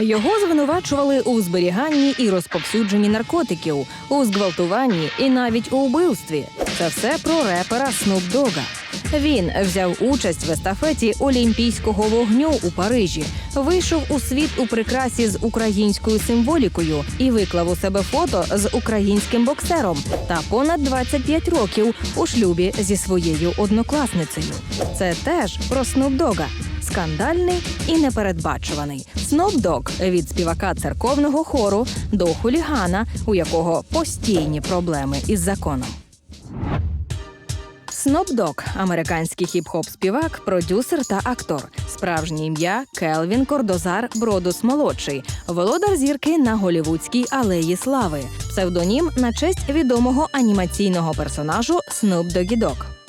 Його звинувачували у зберіганні і розповсюдженні наркотиків, у зґвалтуванні і навіть у вбивстві. Це все про репера Snoop Dogga. Він взяв участь в естафеті Олімпійського вогню у Парижі, вийшов у світ у прикрасі з українською символікою і виклав у себе фото з українським боксером та понад 25 років у шлюбі зі своєю однокласницею. Це теж про Dogga. Скандальний і непередбачуваний Dogg від співака церковного хору до хулігана, у якого постійні проблеми із законом. Dogg – американський хіп-хоп співак, продюсер та актор. Справжнє ім'я Келвін Кордозар Бродус молодший, володар зірки на голівудській алеї слави, псевдонім на честь відомого анімаційного персонажу Dogg.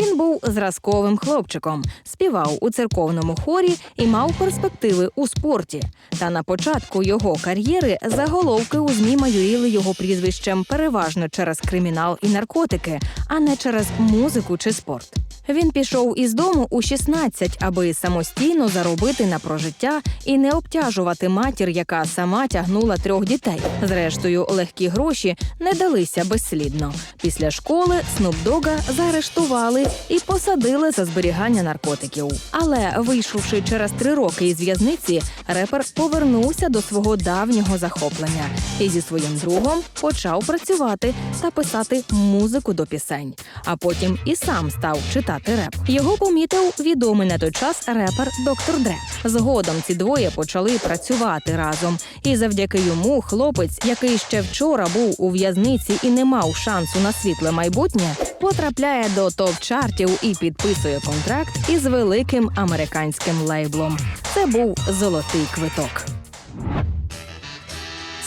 Він був зразковим хлопчиком, співав у церковному хорі і мав перспективи у спорті. Та на початку його кар'єри заголовки у змі майоріли його прізвищем переважно через кримінал і наркотики, а не через музику чи спорт. Він пішов із дому у 16, аби самостійно заробити на прожиття і не обтяжувати матір, яка сама тягнула трьох дітей. Зрештою, легкі гроші не далися безслідно. Після школи Снупдога заарештували і посадили за зберігання наркотиків. Але вийшовши через три роки із в'язниці, репер повернувся до свого давнього захоплення і зі своїм другом почав працювати та писати музику до пісень. А потім і сам став читати реп. Його помітив відомий на той час репер Доктор Дре. Згодом ці двоє почали працювати разом. І завдяки йому хлопець, який ще вчора був у в'язниці і не мав шансу на світле майбутнє, потрапляє до топ-чартів і підписує контракт із великим американським лейблом. Це був золотий квиток.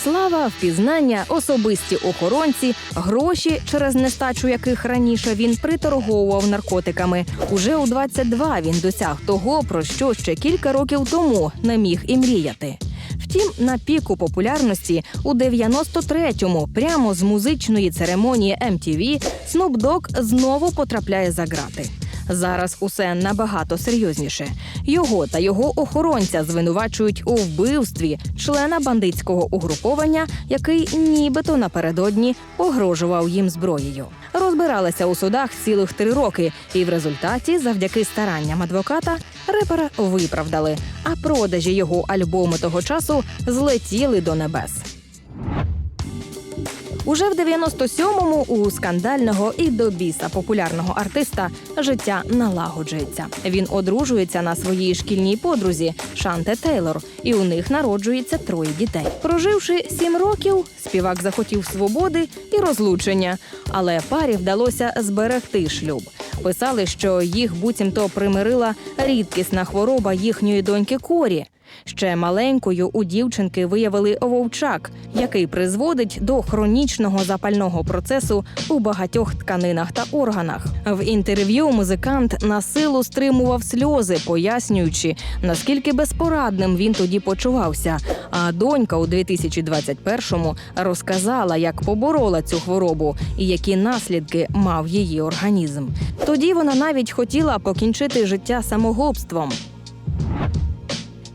Слава, впізнання, особисті охоронці, гроші, через нестачу яких раніше він приторговував наркотиками. Уже у 22 він досяг того, про що ще кілька років тому не міг і мріяти. Втім, на піку популярності у 93-му, прямо з музичної церемонії MTV, Snoop Dogg знову потрапляє за грати. Зараз усе набагато серйозніше. Його та його охоронця звинувачують у вбивстві члена бандитського угруповання, який нібито напередодні погрожував їм зброєю. Розбиралися у судах цілих три роки, і в результаті, завдяки старанням адвоката, репера виправдали. А продажі його альбому того часу злетіли до небес. Уже в 97-му у скандального і до біса популярного артиста життя налагоджується. Він одружується на своїй шкільній подрузі Шанте Тейлор, і у них народжується троє дітей. Проживши сім років, співак захотів свободи і розлучення, але парі вдалося зберегти шлюб. Писали, що їх буцімто примирила рідкісна хвороба їхньої доньки Корі. Ще маленькою у дівчинки виявили вовчак, який призводить до хронічного запального процесу у багатьох тканинах та органах. В інтерв'ю музикант на силу стримував сльози, пояснюючи, наскільки безпорадним він тоді почувався. А донька у 2021-му розказала, як поборола цю хворобу і які наслідки мав її організм. Тоді вона навіть хотіла покінчити життя самогубством.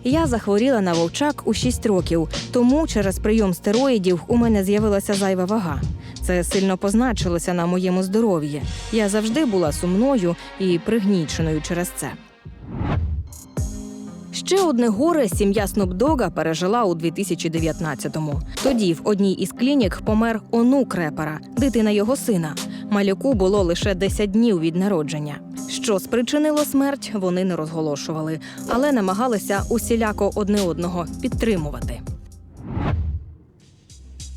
Я захворіла на вовчак у 6 років, тому через прийом стероїдів у мене з'явилася зайва вага. Це сильно позначилося на моєму здоров'ї. Я завжди була сумною і пригніченою через це. Ще одне горе сім'я Снупдога пережила у 2019-му. Тоді в одній із клінік помер онук репера, дитина його сина. Малюку було лише 10 днів від народження. Що спричинило смерть, вони не розголошували, але намагалися усіляко одне одного підтримувати.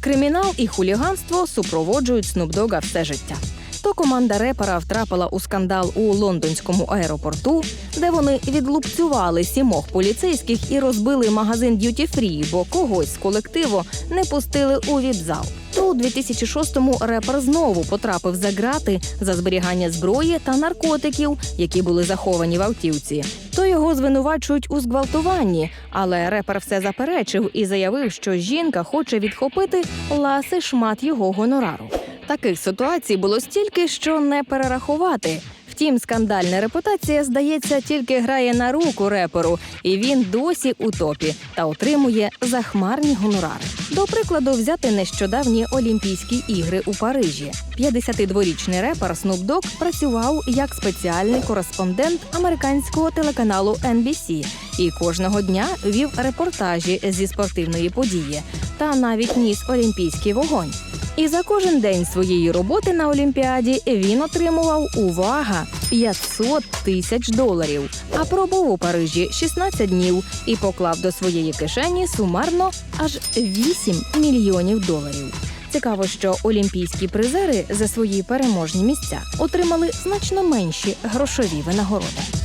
Кримінал і хуліганство супроводжують Снупдога все життя. То команда репера втрапила у скандал у лондонському аеропорту, де вони відлупцювали сімох поліцейських і розбили магазин Duty Free, бо когось з колективу не пустили у віп-зал. То у 2006-му репер знову потрапив за грати за зберігання зброї та наркотиків, які були заховані в автівці. То його звинувачують у зґвалтуванні, але репер все заперечив і заявив, що жінка хоче відхопити ласий шмат його гонорару. Таких ситуацій було стільки, що не перерахувати. Втім, скандальна репутація, здається, тільки грає на руку реперу, і він досі у топі та отримує захмарні гонорари. До прикладу, взяти нещодавні Олімпійські ігри у Парижі. 52-річний репер Snoop Dogg працював як спеціальний кореспондент американського телеканалу NBC і кожного дня вів репортажі зі спортивної події та навіть ніс олімпійський вогонь. І за кожен день своєї роботи на Олімпіаді він отримував увага 500 тисяч доларів. А пробув у Парижі 16 днів і поклав до своєї кишені сумарно аж 8 мільйонів доларів. Цікаво, що олімпійські призери за свої переможні місця отримали значно менші грошові винагороди.